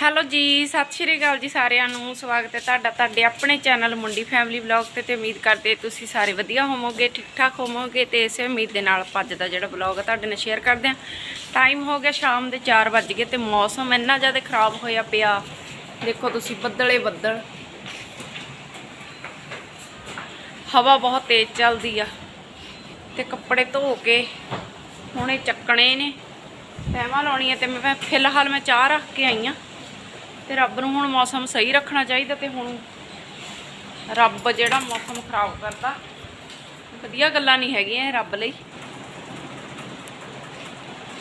Hello ਜੀ, ਸਤਿ ਸ਼੍ਰੀ ਅਕਾਲ ਜੀ ਸਾਰਿਆਂ ਨੂੰ। ਸਵਾਗਤ ਹੈ ਤੁਹਾਡਾ, ਤੁਹਾਡੇ ਆਪਣੇ ਚੈਨਲ ਮੁੰਡੀ ਫੈਮਿਲੀ ਵਲੌਗ ਤੇ ਤੇ ਉਮੀਦ ਕਰਦੇ ਤੁਸੀਂ ਸਾਰੇ ਵਧੀਆ ਹੋਵੋਗੇ ਠੀਕ ਠਾਕ ਹੋਵੋਗੇ ਤੇ ਇਸੇ ਉਮੀਦ ਦੇ ਨਾਲ ਅੱਜ ਦਾ ਜਿਹੜਾ ਵਲੌਗ ਹੈ ਤੁਹਾਡੇ ਨਾਲ ਸ਼ੇਅਰ ਕਰਦੇ ਹਾਂ। ਟਾਈਮ ਹੋ ਗਿਆ ਸ਼ਾਮ ਦੇ 4 ਵੱਜ ਗਏ ਤੇ ਮੌਸਮ ਇੰਨਾ ਜ਼ਿਆਦਾ ਖਰਾਬ ਹੋਇਆ ਪਿਆ। ਦੇਖੋ ਤੁਸੀਂ ਬੱਦਲੇ ਬੱਦਲ। ਹਵਾ ਬਹੁਤ ਤੇਜ਼ ਚੱਲਦੀ ਆ ਤੇ ਕੱਪੜੇ ਧੋ ਕੇ ਹੁਣੇ ਚੱਕਣੇ ਨੇ। ਤੈਵਾਂ ਲਾਉਣੀ ਹੈ ਤੇ ਮੈਂ ਫਿਲਹਾਲ ਮੈਂ ਚਾਹ ਰੱਖ ਕੇ ਆਈ ਆ ਤੇ ਰੱਬ ਨੂੰ ਹੁਣ ਮੌਸਮ ਸਹੀ ਰੱਖਣਾ ਚਾਹੀਦਾ ਤੇ ਹੁਣ ਰੱਬ ਜਿਹੜਾ ਮੌਸਮ ਖਰਾਬ ਕਰਦਾ, ਵਧੀਆ ਗੱਲਾਂ ਨਹੀਂ ਹੈਗੀਆਂ ਰੱਬ ਲਈ।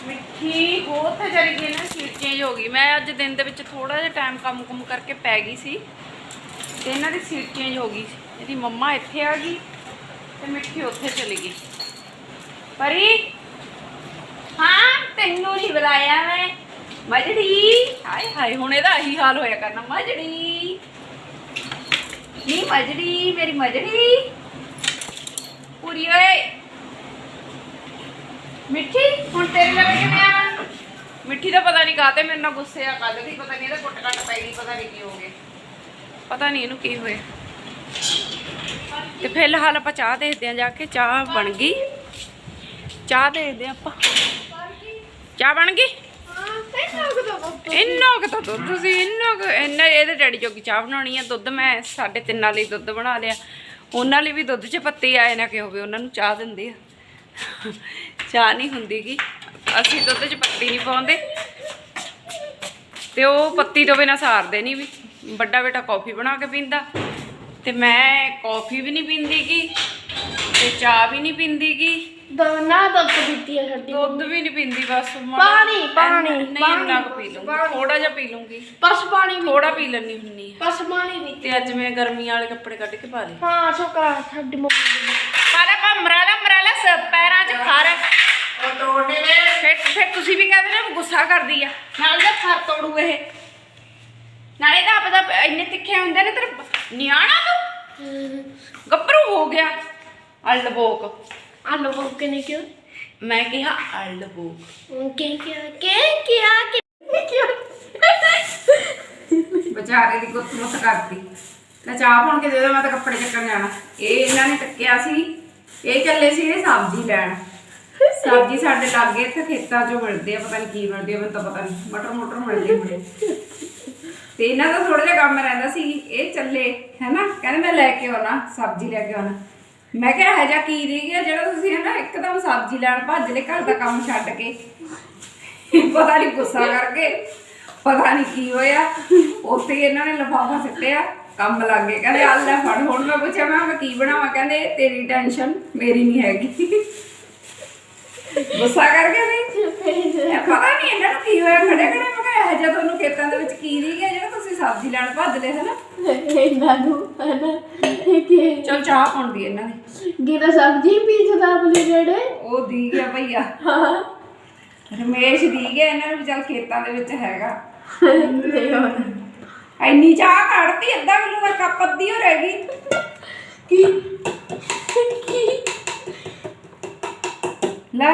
ਮਿੱਠੀ ਹੋ ਤੇ ਜਰੀ ਗਈ ਨਾ ਸੀਟ ਚੇਂਜ ਹੋ ਗਈ। ਮੈਂ ਅੱਜ ਦਿਨ ਦੇ ਵਿੱਚ ਥੋੜਾ ਜਿਹਾ ਟਾਈਮ ਕੰਮ ਕੁਮ ਕਰਕੇ ਪੈ ਗਈ ਸੀ ਤੇ ਇਹਨਾਂ ਦੀ ਸੀਟ ਚੇਂਜ ਹੋ ਗਈ ਇਹਦੀ ਮੰਮਾ ਇੱਥੇ ਆ ਗਈ ਤੇ ਮਿੱਠੀ ਉੱਥੇ ਚਲੀ ਗਈ। ਪਰੀ, ਹਾਂ, ਤੈਨੂੰ ਨਹੀਂ ਬੁਲਾਇਆ ਮੈਂ। ਮਜੜੀ। ਹਾਏ ਹਾਏ ਹੁਣ ਇਹਦਾ ਇਹੀ ਹਾਲ ਹੋਇਆ ਕਰਨਾ। ਮਜੜੀ। ਨੀ ਮਜੜੀ ਮੇਰੀ ਮਜੜੀ। ਪੂਰੀ ਓਏ। ਮਿੱਠੀ ਹੁਣ ਤੇਰੇ ਨਾਲ ਕਿਵੇਂ ਆਵਾਂ ਮਿੱਠੀ ਦਾ ਪਤਾ ਨਹੀਂ ਕਾਤੇ ਮੇਰੇ ਨਾਲ ਗੁੱਸੇ ਆ ਕੱਲ ਦੀ ਪਤਾ ਨਹੀਂ ਇਹਦਾ ਕੁੱਟ ਕੱਟ ਪੈ ਗਈ ਪਤਾ ਨਹੀਂ ਕੀ ਹੋ ਗਿਆ। ਪਤਾ ਨਹੀਂ ਇਹਨੂੰ ਕੀ ਹੋਇਆ। ਤੇ ਫਿਲਹਾਲ ਆਪਾਂ ਚਾਹ ਦੇਖਦੇ ਆਂ ਜਾ ਕੇ ਚਾਹ ਬਣ ਗਈ। ਚਾਹ ਦੇਖਦੇ ਆਂ ਆਪਾਂ। ਚਾਹ ਬਣ ਗਈ? ਇੰਨਾ ਕੁ ਤਾਂ ਦੁੱਧ ਤੁਸੀਂ ਇੰਨਾ ਕੁ, ਇੰਨਾ ਇਹਦੇ ਡੈਡੀ ਜੋਗੀ ਚਾਹ ਬਣਾਉਣੀ ਆ, ਦੁੱਧ ਮੈਂ ਸਾਢੇ ਤਿੰਨਾਂ ਲਈ ਦੁੱਧ ਬਣਾ ਲਿਆ। ਉਹਨਾਂ ਲਈ ਵੀ ਦੁੱਧ 'ਚ ਪੱਤੀ ਆਏ ਨਾ ਕਿ ਹੋਵੇ ਉਹਨਾਂ ਨੂੰ ਚਾਹ ਦਿੰਦੇ ਆ। ਚਾਹ ਨਹੀਂ ਹੁੰਦੀ ਗੀ। ਅਸੀਂ ਦੁੱਧ 'ਚ ਪੱਤੀ ਨਹੀਂ ਪਾਉਂਦੇ। ਤੇ ਉਹ ਪੱਤੀ ਤੋਂ ਬਿਨਾ ਸਾਰਦੇ ਨਹੀਂ ਵੀ। ਵੱਡਾ ਬੇਟਾ ਕੌਫੀ ਬਣਾ ਕੇ ਪੀਂਦਾ। ਤੇ ਮੈਂ ਕੌਫੀ ਵੀ ਨਹੀਂ ਪੀਂਦੀ ਗੀ। ਤੇ ਚਾਹ ਵੀ ਨਹੀਂ ਪੀਂਦੀ ਗੀ। ਦੋਨਾ ਦੁੱਧ ਪੀਤੀ ਹੈ ਸਾਡੀ ਦੁੱਧ ਵੀ ਨਹੀਂ ਪੀਂਦੀ ਬਸ ਮਾੜਾ- ਪਾਣੀ, ਪਾਣੀ, ਨਹੀਂ ਇੰਨਾ ਕੁ ਪੀ ਲੂੰਗੀ ਥੋੜਾ ਜਿਹਾ ਪੀ ਲੂੰਗੀ ਬਸ ਪਾਣੀ ਵੀ ਥੋੜਾ ਪੀ ਲੈਣੀ ਹੁੰਨੀ ਆ। ਬਸ ਪਾਣੀ ਵੀ ਤੇ ਅੱਜ ਮੈਂ ਗਰਮੀਆਂ ਵਾਲੇ ਕੱਪੜੇ ਕੱਢ ਕੇ ਪਾ ਲਏ। ਹਾਂ ਸ਼ੁਕਰ ਹੈ ਸਾਡੀ ਮੰਮੀ ਪਾਲੇ ਪਾ ਮਰਾਲਾ ਮਰਾਲਾ ਸ ਪੈਰਾਂ 'ਚ ਖਰ ਉਹ ਤੋੜਨੇ ਨੇ। ਫਿਰ ਫਿਰ ਤੁਸੀਂ ਵੀ ਕਹਿੰਦੇ ਨੇ ਗੁੱਸਾ ਕਰਦੀ ਆ। ਨਾਲ ਦਾ ਖਰ ਤੋੜੂ ਇਹ। ਨਾਲੇ ਤਾਂ ਆਪਦਾ ਇੰਨੇ ਤਿੱਖੇ ਹੁੰਦੇ ਨੇ ਤੇਰੇ ਨਿਆਣਾ ਤੂੰ। ਗੱਭਰੂ ਹੋ ਗਿਆ। ਅਲਬੋਕ। ਆਲੂ ਬੁੱਕੇ ਨੇ ਕਿਉਂ? ਮੈਂ ਕਿਹਾ ਅਲਬੋਕ ਕਿ ਕਿਹਾ ਕਿ ਕਿਹਾ ਕਿ ਵਿਚਾਰੇ ਦੀ ਗੁੱਤ ਮੁੱਤ ਕਰਤੀ। ਮੈਂ ਚਾਹ ਪਾਉਣ ਕੇ ਦੇ ਦੋ ਮੈਂ ਤਾਂ ਕੱਪੜੇ ਚੱਕਣ ਜਾਣਾ। ਇਹ ਇਹਨਾਂ ਨੇ ਟੱਕਿਆ ਸੀ। ਇਹ ਚੱਲੇ ਸੀ ਇਹ ਸਬਜ਼ੀ ਲੈਣ। ਸਬਜ਼ੀ ਸਾਡੇ ਲਾਗੇ ਇੱਥੇ ਖੇਤਾਂ 'ਚੋਂ ਮਿਲਦੇ ਆ ਪਤਾ ਨਹੀਂ ਕੀ ਮਿਲਦੇ ਆ ਮੈਨੂੰ ਤਾਂ ਪਤਾ ਨਹੀਂ ਮਟਰ ਮਟਰ ਮਿਲਦੇ ਹੋਣੇ ਤੇ ਇਹਨਾਂ ਦਾ ਥੋੜਾ ਜਿਹਾ ਕੰਮ ਰਹਿੰਦਾ ਸੀ। ਇਹ ਚੱਲੇ ਹੈਨਾ? ਕਹਿੰਦੇ ਮੈਂ ਲੈ ਕੇ ਆਉਣਾ ਸਬਜ਼ੀ ਲੈ ਕੇ ਆਉਣਾ। ਮੈਂ ਕਿਹਾ ਇਹ ਜਾ ਕੀ ਰਹੀ ਗਿਆ ਜਿਹੜਾ ਤੁਸੀਂ ਹੈ ਇੱਕਦਮ ਸਬਜ਼ੀ ਲੈਣ ਭੱਜ ਲੈ ਘਰ ਦਾ ਕੰਮ ਛੱਡ ਕੇ। ਪਤਾ ਨਹੀਂ ਗੁੱਸਾ ਕਰਕੇ, ਪਤਾ ਨਹੀਂ ਕੀ ਹੋਇਆ। ਉੱਥੇ ਹੀ ਇਹਨਾਂ ਨੇ ਲਫਾਫਾ ਸਿੱਟਿਆ, ਕੰਮ ਲੱਗ ਗਏ। ਕਹਿੰਦੇ ਆ ਲੈ ਫੜ, ਹੁਣ ਮੈਂ ਪੁੱਛਿਆ, ਮੈਂ ਕਿਹਾ, ਮੈਂ ਕੀ ਬਣਾਵਾਂ? ਕਹਿੰਦੇ, ਤੇਰੀ ਟੈਨਸ਼ਨ ਮੇਰੀ ਨਹੀਂ ਹੈਗੀ। ਗੁੱਸਾ ਕਰਕੇ ਨਹੀਂ? ਪਤਾ ਨਹੀਂ ਇਹਨਾਂ ਨੂੰ ਕੀ ਹੋਇਆ ਖੜੇ ਖੜੇ ਮੈਂ ਕਿਹਾ, ਇਹ ਜਿਹਾ ਤੁਹਾਨੂੰ ਖੇਤਾਂ ਦੇ ਵਿੱਚ ਕੀ ਰਹੀ ਗਿਆ ਜਿਹੜਾ ਤੁਸੀਂ ਸਬਜ਼ੀ ਲੈਣ ਭੱਜ ਲਏ, ਹਨਾ? ਇਹਨਾਂ ਨੂੰ ਹਨਾ ਕਿ ਚਲ ਚਾਹ ਪਾਉਂਦੀ ਇਹਨਾਂ ਨੇ। ਗਿਰਾ ਸਬਜੀ ਪੀਜਦਾ ਆਪਣੇ ਜਿਹੜੇ? ਉਹ ਦੀ ਗਿਆ ਭਈਆ। ਹਾਂ। ਰਮੇਸ਼ ਦੀ ਗਿਆ ਇਹਨਾਂ ਨੂੰ ਵੀ ਚੱਲ ਖੇਤਾਂ ਦੇ ਵਿੱਚ ਹੈਗਾ। ਤੇ ਹੋਰ? ਇੰਨੀ ਚਾਹ ਕੱਢਤੀ ਅੱਧਾ ਕਿਲੋ ਦਾ ਕੱਪ ਅੱਧੀ ਹੋ ਰਹਿ ਗਈ। ਕੀ? ਲੈ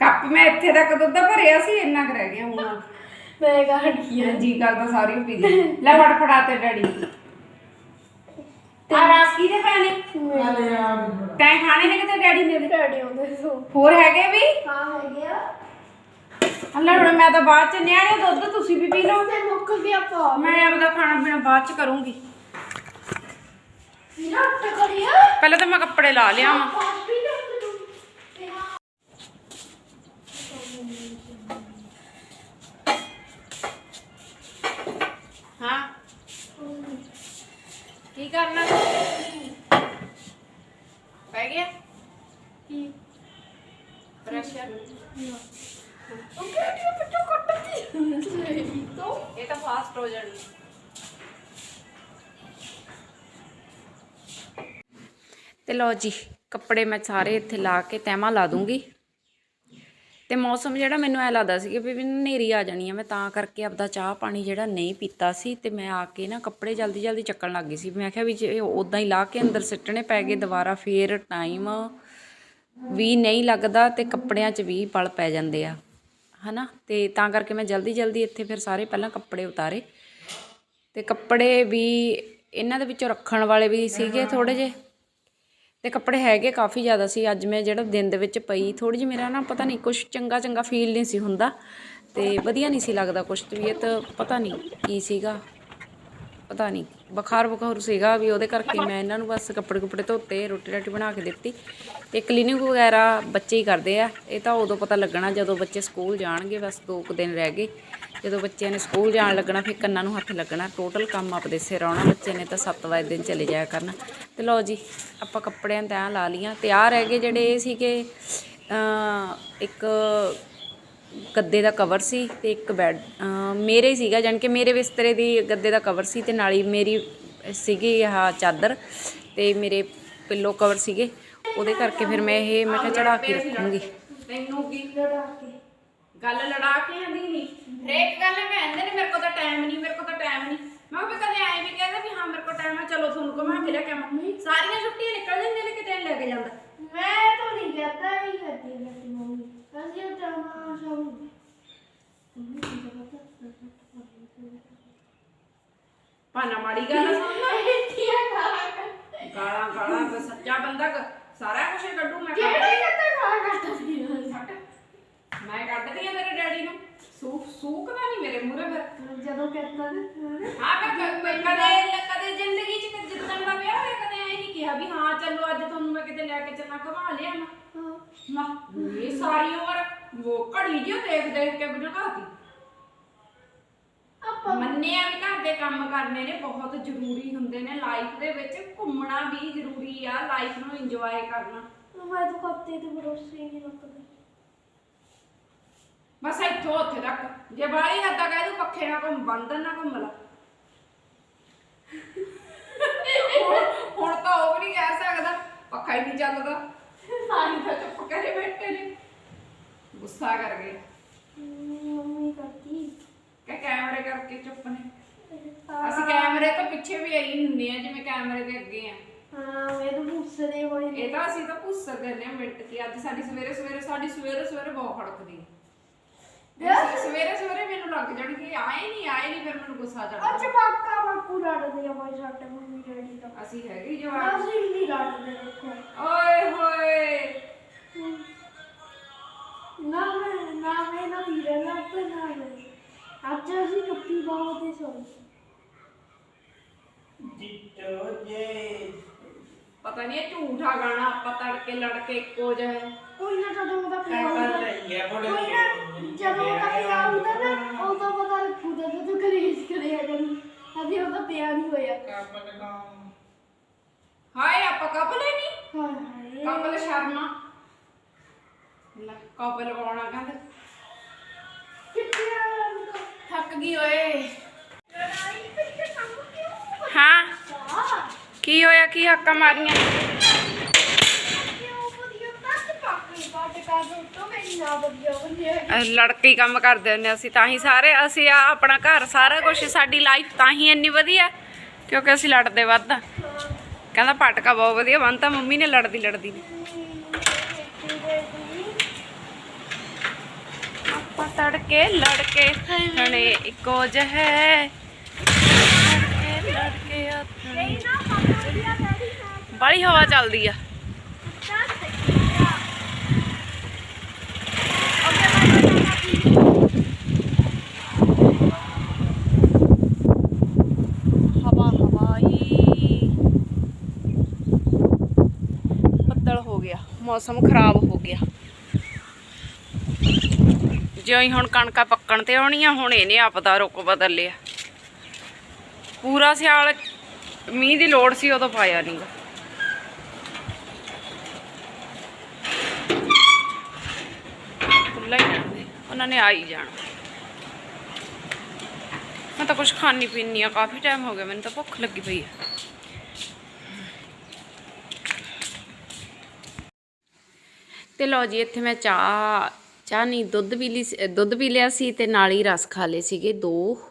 ਕੱਪ ਮੈਂ ਇੱਥੇ ਤੱਕ ਦੁੱਧ ਭਰਿਆ ਸੀ ਇੰਨਾ ਕੁ ਰਹਿ ਗਿਆ ਹੁਣ। ਮੈਂ ਕਹਾਂ ਕੀ ਹੈ ਜੀ ਕਰਦਾ ਸਾਰੀ ਪੀ ਲਈ ਲੈ ਫੜ ਫੜਾ ਤੇ ਡੈਡੀ। ਆ ਰਾਸ ਕੀ ਦੇ ਪੈਣੇ ਤੈਂ ਖਾਣੇ ਨੇ ਕਿਤੇ ਡੈਡੀ ਨੇ ਡੈਡੀ ਆਉਂਦੇ ਸੋ। ਹੋਰ ਹੈਗੇ ਵੀ? ਹਾਂ ਹੈਗੇ ਆ। ਅੱਲਾ ਹੁਣ ਮੈਂ ਤਾਂ ਬਾਅਦ ਚ ਨਿਆਣੇ ਦੁੱਧ ਤੁਸੀਂ ਵੀ ਪੀ ਲਓ। ਤੇ ਮੁੱਕ ਗਿਆ ਪਾ। ਮੈਂ ਆਪਦਾ ਖਾਣਾ ਪੀਣਾ ਬਾਅਦ ਚ ਕਰੂੰਗੀ। ਪਹਿਲਾਂ ਤਾਂ ਮੈਂ ਕੱਪੜੇ ਲਾ ਲਿਆ ਵਾਂ ਪਾਸ ਵੀ ਲੱਟ ਤੂੰ ਹਾਂ ਕੀ ਕਰਨਾ ਪੈ ਗਿਆ ਪ੍ਰੈਸ਼ਰ ਓਕੇ ਇਹ ਬੱਚੋ ਕੱਟਦੀ ਤੋ ਇਹ ਹੋ ਜਾਣੀ। ਤੇ ਲਓ ਜੀ, ਕੱਪੜੇ ਮੈਂ ਸਾਰੇ ਇੱਥੇ ਲਾ ਕੇ ਤੈਮਾ ਲਾ ਦੂੰਗੀ। ਤੇ ਮੌਸਮ ਜਿਹੜਾ ਮੈਨੂੰ ਐ ਲੱਗਦਾ ਸੀ ਕਿ ਵੀ ਹਨੇਰੀ ਆ ਜਾਣੀ ਆ, ਮੈਂ ਤਾਂ ਕਰਕੇ ਆਪਦਾ ਚਾਹ ਪਾਣੀ ਜਿਹੜਾ ਨਹੀਂ ਪੀਤਾ ਸੀ ਤੇ ਮੈਂ ਆ ਕੇ ਨਾ ਕੱਪੜੇ ਜਲਦੀ ਜਲਦੀ ਚੱਕਣ ਲੱਗ ਗਈ ਸੀ। ਮੈਂ ਕਿਹਾ ਵੀ ਜੇ ਉਦਾਂ ਹੀ ਲਾ ਕੇ ਅੰਦਰ ਸਿੱਟਣੇ ਪੈ ਗਏ ਦੁਬਾਰਾ, ਫੇਰ ਟਾਈਮ ਵੀ ਨਹੀਂ ਲੱਗਦਾ ਤੇ ਕੱਪੜਿਆਂ 'ਚ ਵੀ ਪਲ ਪੈ ਜਾਂਦੇ ਆ। ਹਨਾ? ਤੇ ਤਾਂ ਕਰਕੇ ਮੈਂ ਜਲਦੀ ਜਲਦੀ ਇੱਥੇ ਫਿਰ ਸਾਰੇ ਪਹਿਲਾਂ ਕੱਪੜੇ ਉਤਾਰੇ। ਤੇ ਕੱਪੜੇ ਵੀ ਇਹਨਾਂ ਦੇ ਵਿੱਚੋਂ ਰੱਖਣ ਵਾਲੇ ਵੀ ਸੀਗੇ ਥੋੜੇ ਜਿਹੇ। ਤੇ ਕੱਪੜੇ ਹੈਗੇ ਕਾਫੀ ਜ਼ਿਆਦਾ ਸੀ। ਅੱਜ ਮੈਂ ਜਿਹੜਾ ਦਿਨ ਦੇ ਵਿੱਚ ਪਈ ਥੋੜੀ ਜਿਹੀ ਮੇਰਾ ਨਾ ਪਤਾ ਨਹੀਂ ਕੁਝ ਚੰਗਾ ਚੰਗਾ ਫੀਲ ਨਹੀਂ ਸੀ ਹੁੰਦਾ। ਤੇ ਵਧੀਆ ਨਹੀਂ ਸੀ ਲੱਗਦਾ ਕੁਝ ਤਾਂ ਪਤਾ ਨਹੀਂ ਕੀ ਸੀਗਾ। ਪਤਾ ਨਹੀਂ, ਬੁਖਾਰ ਬੁਖਾਰ ਸੀਗਾ ਵੀ ਉਹਦੇ ਕਰਕੇ ਮੈਂ ਇਹਨਾਂ ਨੂੰ ਬਸ ਕੱਪੜੇ ਕੁਪੜੇ ਧੋਤੇ, ਰੋਟੀ ਰਾਟੀ ਬਣਾ ਕੇ ਦਿੱਤੀ। ਤੇ ਕਲੀਨਿਕ ਵਗੈਰਾ ਬੱਚੇ ਹੀ ਕਰਦੇ ਆ, ਇਹ ਤਾਂ ਉਦੋਂ ਪਤਾ ਲੱਗਣਾ ਜਦੋਂ ਬੱਚੇ ਸਕੂਲ ਜਾਣਗੇ, ਬਸ ਦੋ ਕੁ ਦਿਨ ਰਹਿ ਗਏ। ਜਦੋਂ ਬੱਚਿਆਂ ਨੇ ਸਕੂਲ ਜਾਣ ਲੱਗਣਾ, ਫਿਰ ਕੰਨਾਂ ਨੂੰ ਹੱਥ ਲੱਗਣਾ ਟੋਟਲ ਕੰਮ ਆਪਦੇ ਸਿਰ ਆਉਣਾ, ਬੱਚੇ ਨੇ ਤਾਂ 7 ਵਜੇ ਦਿਨ ਚਲੇ ਜਾਇਆ ਕਰਨਾ। ਤੇ ਲਓ ਜੀ, ਆਪਾਂ ਕੱਪੜਿਆਂ ਤੈਂ ਲਾ ਲੀਆਂ ਰਹਿ ਗਏ ਜਿਹੜੇ ਇਹ ਸੀਗੇ ਅਮ ਇੱਕ ਗੱਦੇ ਦਾ ਕਵਰ ਸੀ ਤੇ ਇੱਕ ਬੈੱਡ ਮੇਰੇ ਸੀਗਾ ਕਿ ਮੇਰੇ ਬਿਸਤਰੇ ਦੀ ਗੱਦੇ ਦਾ ਕਵਰ ਸੀ ਤੇ ਨਾਲ ਹੀ ਮੇਰੀ ਸੀਗੀ ਆਹ ਚਾਦਰ ਤੇ ਮੇਰੇ ਪਿੱਲੋ ਕਵਰ ਸੀਗੇ। ਉਹਦੇ ਕਰਕੇ ਫਿਰ ਮੈਂ ਇਹ ਮੈਂ ਕਿਹਾ ਚੜਾ ਕੇ ਰੱਖੂੰਗੀ। ਤੈਨੂੰ ਕੀ ਲੜਾ ਕੇ? ਗੱਲ ਲੜਾ ਕੇ ਆਂਦੀ ਨਹੀਂ ਹਰੇਕ ਗੱਲ ਕਹਿੰਦੇ ਨੇ ਮੇਰੇ ਕੋਲ ਤਾਂ ਟਾਈਮ ਨਹੀਂ ਮੇਰੇ ਕੋਲ ਤਾਂ ਟਾਈਮ ਨਹੀਂ ਮੈਂ ਵੀ ਕਦੇ ਐਂ ਵੀ ਕਹਿੰਦਾ ਵੀ ਹਾਂ ਮੇਰੇ ਕੋਲ ਟਾਈਮ ਹੈ ਚਲੋ ਤੁਹਾਨੂੰ ਘੁਮਾ ਕੇ ਲੈ ਕੇ ਆਵਾਂ। ਸਾਰੀਆਂ ਛੁੱਟੀਆਂ ਨਿਕਲ ਜਾਂਦੀਆਂ ਨੇ ਕਿਤੇ ਨੀ ਲੈ ਕੇ ਜਾਂਦਾ। ਮੈਂ ਤਾਂ ਨਹੀਂ ਕਹਤਾ ਹੀ ਕਰਦੀ ਹੈ ਮੇਰੀ ਮੰਮੀ। ਅਸੀਂ ਉਹ ਜਾਣਾ ਸ਼ਾਮ ਨੂੰ ਮੰਮੀ ਕੀ ਕਰਦਾ ਭਾਨਾ ਮਾੜੀ ਗੱਲ। ਸੁਣਨਾ ਕੀ। ਕਰਾਂ ਗਾਲਾਂ ਗਾਲਾਂ ਤੇ ਸੱਚਾ ਬੰਦਾ ਕ- ਸਾਰਾ ਕੁਝ ਕੱਢੂ ਮੈਂ ਕਿਹੜੇ ਕੱਢ- ਕਿਤੇ ਖਾ ਕਰਦਾ ਸੀ ਛੱਡ। ਮੈਂ ਕੱਢਦੀ ਆ ਮੇਰੇ ਡੈਡੀ ਨੂੰ। ਸੂਕ ਸੂਕਦਾ ਨਹੀਂ ਮੇਰੇ ਮੂਹਰੇ ਫਿਰ। ਜਦੋਂ ਕਹਿੰਦਾ ਨਾ ਹਾਂ ਮੈਂ ਕ- ਕ- ਕਦੇ ਕਦੇ ਜ਼ਿੰਦਗੀ ਚ ਕਦੇ ਜਿੱਦਣ ਦਾ ਵਿਆਹ ਹੋਇਆ ਕਦੇ ਐ ਨਹੀਂ ਕਿਹਾ ਵੀ ਹਾਂ ਚਲੋ ਅੱਜ ਤੁਹਾਨੂੰ ਮੈਂ ਕਿਤੇ ਲੈ ਕੇ ਚੱਲਾਂ ਘੁਮਾ ਲਿਆ ਮਾ। ਇਹ ਸਾਰੀ ਉਮਰ ਉਹ ਘੜੀ ਜਿਹਾ ਦੇਖ ਦੇਖ ਕੇ ਬੁਝਾਤੀ ਆਪਾਂ ਮੰਨਿਆ ਵੀ ਘਰ ਦੇ ਕੰਮ ਕਰਨੇ ਨੇ ਬਹੁਤ ਜ਼ਰੂਰੀ ਹੁੰਦੇ ਨੇ। ਲਾਈਫ ਦੇ ਵਿੱਚ ਘੁੰਮਣਾ ਵੀ ਜ਼ਰੂਰੀ ਆ ਲਾਈਫ ਨੂੰ ਇੰਜੋਏ ਕਰਨਾ। ਮੈਂ ਤਾਂ ਕੱਤੇ ਤੇ ਭਰੋਸੇ ਹੀ ਨਹੀਂ ਰੱਖਦਾ। ਬਸ ਇੱਥੋਂ ਉੱਥੇ ਤੱਕ। ਜੇ ਬਾਹਲੀ ਹੱਦ ਤੱਕ ਇਹਨੂੰ ਪੱਖੇ ਨਾਲ ਘੁੰਮ ਬੰਦਨ ਨਾ ਘੁੰਮ ਲਾ। ਹੁਣ- ਹੁਣ ਤਾਂ ਉਹ ਵੀ ਨਹੀਂ ਕਹਿ ਸਕਦਾ। ਪੱਖਾ ਹੀ ਨਹੀਂ ਚੱਲਦਾ। ਸਾਰੀ ਤਾਂ ਚੁੱਪ ਕਰੇ ਬੈਠੇ ਨੇ। ਗੁੱਸਾ ਕਰ ਗਏ ਮੰਮੀ ਕਰਦੀ ਕਿ ਕੈਮਰੇ ਕਰਕੇ ਚੁੱਪ ਨੇ। ਹਾਂ। ਅਸੀਂ ਕੈਮਰੇ ਤੋਂ ਪਿੱਛੇ ਵੀ ਆਈ ਹੁੰਦੇ ਆ ਜਿਵੇਂ ਕੈਮਰੇ ਦੇ ਅੱਗੇ ਆ। ਮੈਂ ਤਾਂ ਮੁੱਸਰੇ ਹੋਏ ਨੇ। ਇਹ ਤਾਂ ਅਸੀਂ ਤਾਂ ਪੁੱਛ ਸਕਦੇ ਨੇ ਮਿੰਟ ਕੀ ਅੱਜ ਸਾਡੀ ਸਵੇਰੇ ਸਵੇਰੇ ਸਾਡੀ ਸਵੇਰੇ ਸਵੇਰੇ ਬਹੁਤ ਖੜਕਦੀ ਹੈ? ਸਵੇ- ਸਵੇਰੇ ਸਵੇਰੇ ਮੈਨੂੰ ਲੱਗ ਜਾਣਗੇ ਆਏ ਨਹੀਂ ਆਏ ਨਹੀਂ ਫਿਰ ਮੈਨੂੰ ਗੁੱਸਾ ਚੜਦਾ ਅੱਜ ਬਾਕਾ ਬਾਕੂ ਲੜਦੇ ਆ ਬਾਈ ਸਾਡੇ ਮੰਮੀ ਡੈਡੀ ਦਾ ਅਸੀਂ ਹੈਗੇ ਜਵਾਬ ਅਸੀਂ ਨਹੀਂ ਲੜਦੇ ਦੇਖੋ। ਓਏ ਹੋਏ। ਨਾ ਮੈਂ ਨਾ ਮੈਂ ਨਾ ਵੀਰੇ ਨਾ ਤੇ ਨਾ ਅੱਜ ਅਸੀਂ ਕੱਪੀ ਬਾਹਰ ਤੇ ਸੋਈ ਜਿੱਟੋ ਜੇ। ਪਤਾ ਨਹੀਂ ਇਹ ਝੂਠਾ ਗਾਣਾ ਆਪਾਂ ਤੜਕੇ ਲੜ ਕੇ ਇੱਕੋ ਜਿਹਾ। ਹੈ। ਕੋਈ ਨਾ ਜਦੋਂ ਉਹਦਾ ਪਿਆ ਹੁੰਦਾ। ਕੋਈ ਨਾ ਜਦੋਂ ਉਹਦਾ ਪਿਆ ਹੁੰਦਾ ਨਾ ਉਦੋਂ ਪਤਾ ਲੱਗੂਦਾ ਤੇ ਤੂੰ ਕਰੀਸ ਕਰਿਆ ਕਰੀ। ਅਜੇ ਉਹਦਾ ਪਿਆ ਨਹੀਂ ਹੋਇਆ। ਹਾਏ ਆਪਾਂ ਕਪਲੇ ਨਹੀਂ ਹਾਏ ਹਾਏ। ਕਪਲ ਸ਼ਰਮਾ। ਲੈ ਕਪਲ ਲਗਾਉਣਾ ਕਹਿੰਦੇ। ਕਿੱਥੇ ਆ ਉਹਦਾ? ਥੱਕ ਗਈ ਓਏ। ਲੜਾਈ ਪਿੱਛੇ ਕੰਮ ਕਿਉਂ ਹਾਂ। ਆ ਕੀ ਹੋਇਆ ਕੀ ਹੱਕਾ ਮਾਰੀਆਂ? ਕਿਉਂ ਵਧੀਆ ਤੱਕ ਪਾਕੇ ਬਾਟ ਕਾ ਦੋ ਤੋ ਮੇਰੀ ਨਾ ਵਧੀਆ ਵਧੀਆ ਲੜਕੀ ਕੰਮ ਕਰਦੇ ਹੁੰਦੇ ਅਸੀਂ ਤਾਂ ਹੀ ਸਾਰੇ ਅਸੀਂ ਆ ਆਪਣਾ ਘਰ ਸਾਰਾ ਕੁਝ ਸਾਡੀ ਲਾਈਫ ਤਾਂ ਹੀ ਇੰਨੀ ਵਧੀਆ ਕਿਉਂਕਿ ਅਸੀਂ ਲੜਦੇ ਵੱਧ ਆ ਕਹਿੰਦਾ ਪਟਕਾ ਬਹੁਤ ਵਧੀਆ ਬੰਨਤਾ ਮੰਮੀ ਨੇ ਲੜਦੀ ਲੜਦੀ ਨੇ। ਆਪਾਂ ਤੜਕੇ ਲੜਕੇ ਹਣੇ ਇੱਕੋ ਜਹੈ ਲੜਕੇ ਲੜਕੇ ਆਥਣੇ ਬੜੀ ਹਵਾ ਚੱਲਦੀ ਆ ਹਵਾ ਹਵਾਈ ਬੱਦਲ ਹੋ ਗਿਆ ਮੌਸਮ ਖਰਾਬ ਹੋ ਗਿਆ ਜਿਉਂ ਹੀ ਹੁਣ ਕਣਕਾਂ ਪੱਕਣ ਤੇ ਆਉਣੀਆਂ, ਹੁਣ ਇਹਨੇ ਆਪਦਾ ਰੁੱਖ ਬਦਲ ਲਿਆ। ਪੂਰਾ ਸਿਆਲ ਮੀਂਹ ਦੀ ਲੋੜ ਸੀ, ਉਦੋਂ ਪਾਇਆ ਨਹੀਂਗਾ ਖੁੱਲਾ ਹੀ ਰਹਿਣ ਉਹਨਾਂ ਨੇ ਆ ਹੀ ਜਾਣਾ। ਮੈਂ ਤਾਂ ਕੁਝ ਖਾਣੀ ਪੀਣੀ ਆ, ਕਾਫੀ ਟਾਈਮ ਹੋ ਗਿਆ, ਮੈਨੂੰ ਤਾਂ ਭੁੱਖ ਲੱਗੀ ਪਈ ਆ। ਤੇ ਲਓ ਜੀ, ਇੱਥੇ ਮੈਂ ਚਾਹ ਚਾਹ ਨਹੀਂ, ਦੁੱਧ ਪੀ ਲਈ ਸੀ- ਦੁੱਧ ਪੀ ਲਿਆ ਸੀ ਤੇ ਨਾਲ ਹੀ ਰਸ ਖਾ ਲਏ ਸੀਗੇ ਦੋ।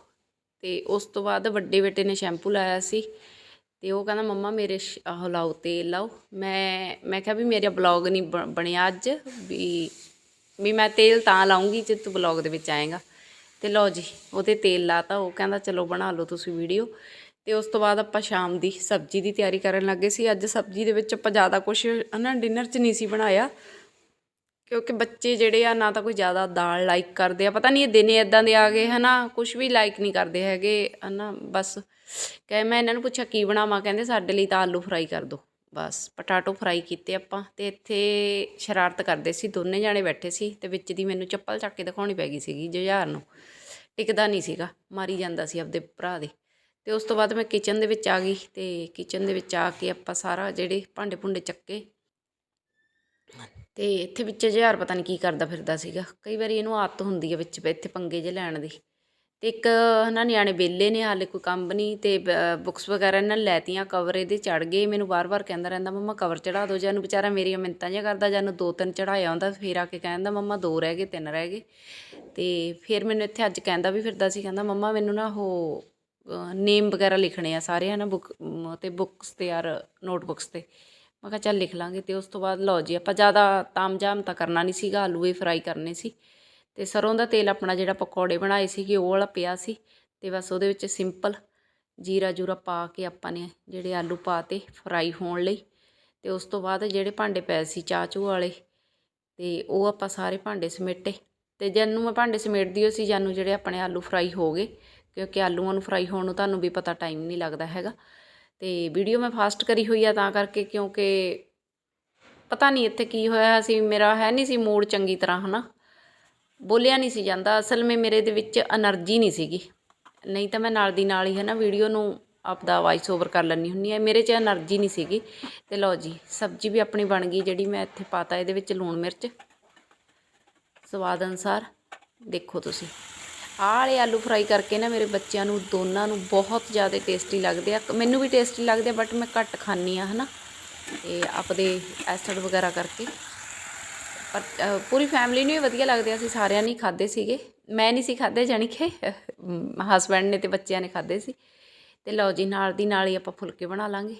ਤੇ ਉਸ ਤੋਂ ਬਾਅਦ ਵੱਡੇ ਬੇਟੇ ਨੇ ਸ਼ੈਂਪੂ ਲਾਇਆ ਸੀ ਤੇ ਉਹ ਕਹਿੰਦਾ, ਮੰਮਾ, ਮੇਰੇ ਸ਼- ਆਹ ਲਾਓ, ਤੇਲ ਲਾਓ। ਮੈਂ ਮੈਂ ਕਿਹਾ ਵੀ ਮੇਰਾ ਬਲੌਗ ਨਹੀਂ ਬ- ਬਣਿਆ ਅੱਜ ਵੀ ਵੀ ਮੈਂ ਤੇਲ ਤਾਂ ਲਾਉਂਗੀ ਜੇ ਤੂੰ ਬਲੌਗ ਦੇ ਵਿੱਚ ਆਏਗਾ। ਤੇ ਲਓ ਜੀ, ਉਹਦੇ ਤੇਲ ਲਾਤਾ, ਉਹ ਕਹਿੰਦਾ, ਚਲੋ, ਬਣਾ ਲਓ ਤੁਸੀਂ ਵੀਡੀਓ। ਤੇ ਉਸ ਤੋਂ ਬਾਅਦ ਆਪਾਂ ਸ਼ਾਮ ਦੀ ਸਬਜ਼ੀ ਦੀ ਤਿਆਰੀ ਕਰਨ ਲੱਗੇ ਸੀ। ਅੱਜ ਸਬਜ਼ੀ ਦੇ ਵਿੱਚ ਆਪਾਂ ਜ਼ਿਆਦਾ ਕੁਝ ਨਾ ਡਿਨਰ 'ਚ ਨਹੀਂ ਸੀ ਬਣਾਇਆ। ਕਿਉਂਕਿ ਬੱਚੇ ਜਿਹੜੇ ਆ ਨਾ ਤਾਂ ਕੋਈ ਜ਼ਿਆਦਾ ਦਾਲ ਲਾਈਕ ਕਰਦੇ ਆ। ਪਤਾ ਨਹੀਂ ਇਹ ਦਿਨੇ ਇਦਾਂ ਦੇ ਆ ਗਏ ਹਨਾ ਕੁਝ ਵੀ ਲਾਈਕ ਨਹੀਂ ਕਰਦੇ ਹੈਗੇ ਹਨਾ, ਬਸ ਕਹੇ ਮੈਂ ਇਹਨਾਂ ਨੂੰ ਪੁੱਛਿਆ ਕੀ ਬਣਾਵਾਂ, ਕਹਿੰਦੇ ਸਾਡੇ ਲਈ ਤਾਂ ਆਲੂ ਫਰਾਈ ਕਰ ਦਿਓ ਬਸ ਪਟਾਟੋ ਫਰਾਈ ਕੀਤੇ ਆਪਾਂ ਤੇ ਇੱਥੇ ਸ਼ਰਾਰਤ ਕਰਦੇ ਸੀ, ਦੋਨੇ ਜਾਣੇ ਬੈਠੇ ਸੀ ਤੇ ਵਿੱਚ ਦੀ ਮੈਨੂੰ ਚੱਪਲ ਚੱਕ ਕੇ ਦਿਖਾਉਣੀ ਪੈ ਗਈ ਸੀਗੀ ਜੁਝਾਰ ਨੂੰ। ਟਿਕਦਾ ਨਹੀਂ ਸੀਗਾ, ਮਾਰੀ ਜਾਂਦਾ ਸੀ ਆਪਦੇ ਭਰਾ ਦੇ। ਤੇ ਉਸ ਤੋਂ ਬਾਅਦ ਮੈਂ ਕਿਚਨ ਦੇ ਵਿੱਚ ਆ ਗਈ ਤੇ ਕਿਚਨ ਦੇ ਵਿੱਚ ਆ ਕੇ ਆਪਾਂ ਸਾਰਾ ਜਿਹੜੇ ਭਾਂਡੇ ਭੁੰਡੇ ਚੱਕੇ। ਤੇ ਇੱਥੇ ਵਿੱਚ ਜੁਝਾਰ ਪਤਾ ਨਹੀਂ ਕੀ ਕਰਦਾ ਫਿਰਦਾ ਸੀਗਾ। ਕਈ ਵਾਰੀ ਇਹਨੂੰ ਆਦਤ ਹੁੰਦੀ ਹੈ ਵਿੱਚ ਇੱਥੇ ਪੰਗੇ ਜੇ ਲੈਣ ਦੀ। ਤੇ ਇੱਕ ਨਾ ਨਿਆਣੇ ਵਿਹਲੇ ਨੇ, ਹਾਲੇ ਕੋਈ ਕੰਮ ਨਹੀਂ ਤੇ ਬੁੱਕਸ ਵਗੈਰਾ ਇਹਨਾਂ ਨੇ ਲੈਤੀਆਂ ਕਵਰ ਇਹਦੇ ਚੜ ਗਏ। ਮੈਨੂੰ ਵਾਰ-ਵਾਰ ਕਹਿੰਦਾ ਰਹਿੰਦਾ, ਮੰਮਾ, ਕਵਰ ਚੜਾ ਦਿਓ ਜਾਨੂੰ ਵਿਚਾਰਾ ਮੇਰੀਆਂ ਮਿੰਤਾਂ ਜਿਹਾ ਕਰਦਾ ਜਾਨੂੰ ਦੋ ਤਿੰਨ ਚੜਾਇਆ ਹੁੰਦਾ, ਫੇਰ ਆ ਕੇ ਕਹਿੰਦਾ, ਮੰਮਾ, ਦੋ ਰਹਿ ਗਏ, ਤਿੰਨ ਰਹਿ ਗਏ। ਤੇ ਫਿਰ ਮੈਨੂੰ ਇੱਥੇ ਅੱਜ ਕਹਿੰਦਾ ਵੀ ਫਿਰਦਾ ਸੀ, ਕਹਿੰਦਾ, ਮੰਮਾ, ਮੈਨੂੰ ਨਾ ਉਹ ਨੇਮ ਵਗੈਰਾ ਲਿਖਣੇ ਆ ਸਾਰੇ ਹਨਾ, ਬੁੱਕ ਤੇ ਬੁੱਕਸ ਤੇ ਯਾਰ, ਨੋਟਬੁੱਕਸ ਤੇ। ਮੈਂ ਕਿਹਾ ਚੱਲ ਲਿਖ ਲਾਂਗੇ ਤੇ ਉਸ ਤੋਂ ਬਾਅਦ ਲਓ ਜੀ, ਆਪਾਂ ਜ਼ਿਆਦਾ ਤਾਮਝਾਮ ਤਾਂ ਕਰਨਾ ਨਹੀਂ ਸੀਗਾ ਆਲੂ ਹੀ ਫਰਾਈ ਕਰਨੇ ਸੀ। ਤੇ ਸਰੋਂ ਦਾ ਤੇਲ ਆਪਣਾ ਜਿਹੜਾ ਪਕੌੜੇ ਬਣਾਏ ਸੀਗੇ, ਉਹ ਵਾਲਾ ਪਿਆ ਸੀ ਤੇ ਬਸ ਉਹਦੇ ਵਿੱਚ ਸਿੰਪਲ ਜੀਰਾ ਜੂਰਾ ਪਾ ਕੇ ਆਪਾਂ ਨੇ ਜਿਹੜੇ ਆਲੂ ਪਾਤੇ ਫਰਾਈ ਹੋਣ ਲਈ। ਤੇ ਉਸ ਤੋਂ ਬਾਅਦ ਜਿਹੜੇ ਭਾਂਡੇ ਪਏ ਸੀ ਚਾਚੂ ਵਾਲੇ, ਤੇ ਉਹ ਆਪਾਂ ਸਾਰੇ ਭਾਂਡੇ ਸਮੇਟੇ। ਤੇ ਜਾਨੂੰ ਮੈਂ ਭਾਂਡੇ ਸਮੇਟਦੀ ਹੋ ਸੀ ਜਾਨੂੰ ਜਿਹੜੇ ਆਪਣੇ ਆਲੂ ਫਰਾਈ ਹੋ ਗਏ, ਕਿਉਂਕਿ ਆਲੂਆਂ ਨੂੰ ਫਰਾਈ ਹੋਣ ਨੂੰ ਤੁਹਾਨੂੰ ਵੀ ਪਤਾ ਟਾਈਮ ਨਹੀਂ ਲੱਗਦਾ ਹੈਗਾ। ਅਤੇ ਵੀਡੀਓ ਮੈਂ ਫਾਸਟ ਕਰੀ ਹੋਈ ਆ ਤਾਂ ਕਰਕੇ ਕਿਉਂਕਿ ਪਤਾ ਨਹੀਂ ਇੱਥੇ ਕੀ ਹੋਇਆ ਸੀ ਮੇਰਾ ਹੈ ਨਹੀਂ ਸੀ ਮੂਡ ਚੰਗੀ ਤਰ੍ਹਾਂ, ਹਨਾ? ਬੋਲਿਆ ਨਹੀਂ ਸੀ ਜਾਂਦਾ, ਅਸਲ ਵਿੱਚ ਮੇਰੇ ਦੇ ਵਿੱਚ એનર્ਜੀ ਨਹੀਂ ਸੀਗੀ। ਨਹੀਂ ਤਾਂ ਮੈਂ ਨਾਲ ਦੀ ਨਾਲ ਹੀ ਹੈ ਨਾ ਵੀਡੀਓ ਨੂੰ ਆਪਦਾ ਵਾਇਸ ਓਵਰ ਕਰ ਲੈਣੀ ਹੁੰਨੀ ਹੈ। ਮੇਰੇ 'ਚ એનર્ਜੀ ਨਹੀਂ ਸੀਗੀ। ਤੇ ਲਓ ਜੀ, ਸਬਜ਼ੀ ਵੀ ਆਪਣੀ ਬਣ ਗਈ, ਜਿਹੜੀ ਮੈਂ ਇੱਥੇ ਪਾਤਾ, ਇਹਦੇ ਵਿੱਚ ਲੂਣ ਮਿਰਚ। ਸਵਾਦ ਅਨਸਾਰ ਦੇਖੋ ਤੁਸੀਂ। ਆਹ ਵਾਲੇ ਆਲੂ ਫਰਾਈ ਕਰਕੇ ਨਾ ਮੇਰੇ ਬੱਚਿਆਂ ਨੂੰ, ਦੋਨਾਂ ਨੂੰ ਬਹੁਤ ਜ਼ਿਆਦਾ ਟੇਸਟੀ ਲੱਗਦੇ ਆ। ਮੈਨੂੰ ਵੀ ਟੇਸਟੀ ਲੱਗਦੇ ਆ ਬਟ ਮੈਂ ਘੱਟ ਖਾਂਦੀ ਆ, ਹਨਾ? ਤੇ ਆਪਦੇ ਐਸਡ ਵਗੈਰਾ ਕਰਕੇ। ਪਰ ਪੂਰੀ ਫੈਮਿਲੀ ਨੂੰ ਹੀ ਵਧੀਆ ਲੱਗਦੇ ਅਸੀਂ ਸਾਰਿਆਂ ਨੇ ਖਾਦੇ ਸੀਗੇ। ਮੈਂ ਨਹੀਂ ਸੀ ਖਾਦੇ ਜਾਣੀ ਕਿ ਹਸਬੈਂਡ ਨੇ ਤੇ ਬੱਚਿਆਂ ਨੇ ਖਾਦੇ ਸੀ। ਤੇ ਲਓ ਜੀ, ਨਾਲ ਦੀ ਨਾਲ ਹੀ ਆਪਾਂ ਫੁਲਕੇ ਬਣਾ ਲਾਂਗੇ।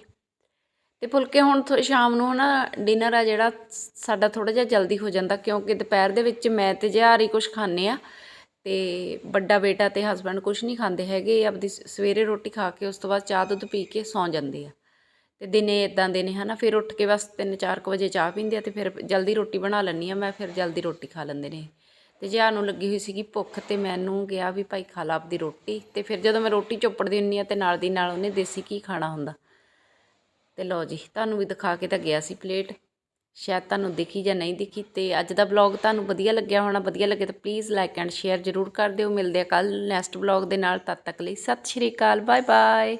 ਤੇ ਫੁਲਕੇ ਹੁਣ ਥੋ- ਸ਼ਾਮ ਨੂੰ ਨਾ ਡਿਨਰ ਆ ਜਿਹੜਾ, ਸਾਡਾ ਥੋੜਾ ਜਿਹਾ ਜਲਦੀ ਹੋ ਜਾਂਦਾ, ਕਿਉਂਕਿ ਦੁਪਹਿਰ ਦੇ ਵਿੱਚ ਮੈਂ ਤੇ ਜਿਹਾਰ ਹੀ ਕੁਝ ਖਾਂਦੇ ਆ। ਤੇ ਵੱਡਾ ਬੇਟਾ ਤੇ ਹਸਬੰਡ ਕੁਝ ਨਹੀਂ ਖਾਂਦੇ ਹੈਗੇ ਆਪਦੀ ਸਵੇਰੇ ਰੋਟੀ ਖਾ ਕੇ ਉਸ ਤੋਂ ਬਾਅਦ ਚਾਹ ਦੁੱਧ ਪੀ ਕੇ ਸੌਂ ਜਾਂਦੇ ਆ। ਤੇ ਦਿਨੇ ਇਦਾਂ ਦੇ ਨੇ, ਹਨਾ, ਫਿਰ ਉੱਠ ਕੇ ਬਸ 3-4 ਕੁ ਵਜੇ ਚਾਹ ਪੀਂਦੇ ਆ ਤੇ ਫਿਰ ਜਲਦੀ ਰੋਟੀ ਬਣਾ ਲੈਂਦੀ ਆ ਮੈਂ, ਫਿਰ ਜਲਦੀ ਰੋਟੀ ਖਾ ਲੈਂਦੇ ਨੇ। ਤੇ ਜਿਹਾ ਨੂੰ ਲੱਗੀ ਹੋਈ ਸੀਗੀ ਭੁੱਖ ਤੇ ਮੈਨੂੰ ਗਿਆ ਵੀ ਭਾਈ ਖਾ ਲਾ ਆਪਦੀ ਰੋਟੀ, ਤੇ ਫਿਰ ਜਦੋਂ ਮੈਂ ਰੋਟੀ ਚੋਪੜਦੀ ਹੁੰਨੀ ਆ ਤੇ ਨਾਲ ਦੀ ਨਾਲ ਉਹਨੇ ਦੇਸੀ ਕੀ ਖਾਣਾ ਹੁੰਦਾ। ਤੇ ਲਓ ਜੀ, ਤੁਹਾਨੂੰ ਵੀ ਦਿਖਾ ਕੇ ਤਾਂ ਗਿਆ ਸੀ ਪਲੇਟ। ਸ਼ਾਇਦ ਤੁਹਾਨੂੰ ਦਿਖੀ ਜਾਂ ਨਹੀਂ ਦਿਖੀ ਤੇ ਅੱਜ ਦਾ ਵਲੌਗ ਤੁਹਾਨੂੰ ਵਧੀਆ ਲੱਗਿਆ ਹੋਣਾ, ਵਧੀਆ ਲੱਗੇ ਤਾਂ ਪਲੀਜ਼ ਲਾਈਕ ਐਂਡ ਸ਼ੇਅਰ ਜ਼ਰੂਰ ਕਰ ਦਿਓ। ਮਿਲਦੇ ਆ ਕੱਲ ਨੈਕਸਟ ਵਲੌਗ ਦੇ ਨਾਲ, ਤਦ ਤੱਕ ਲਈ ਸਤਿ ਸ਼੍ਰੀ ਅਕਾਲ ਬਾਏ ਬਾਏ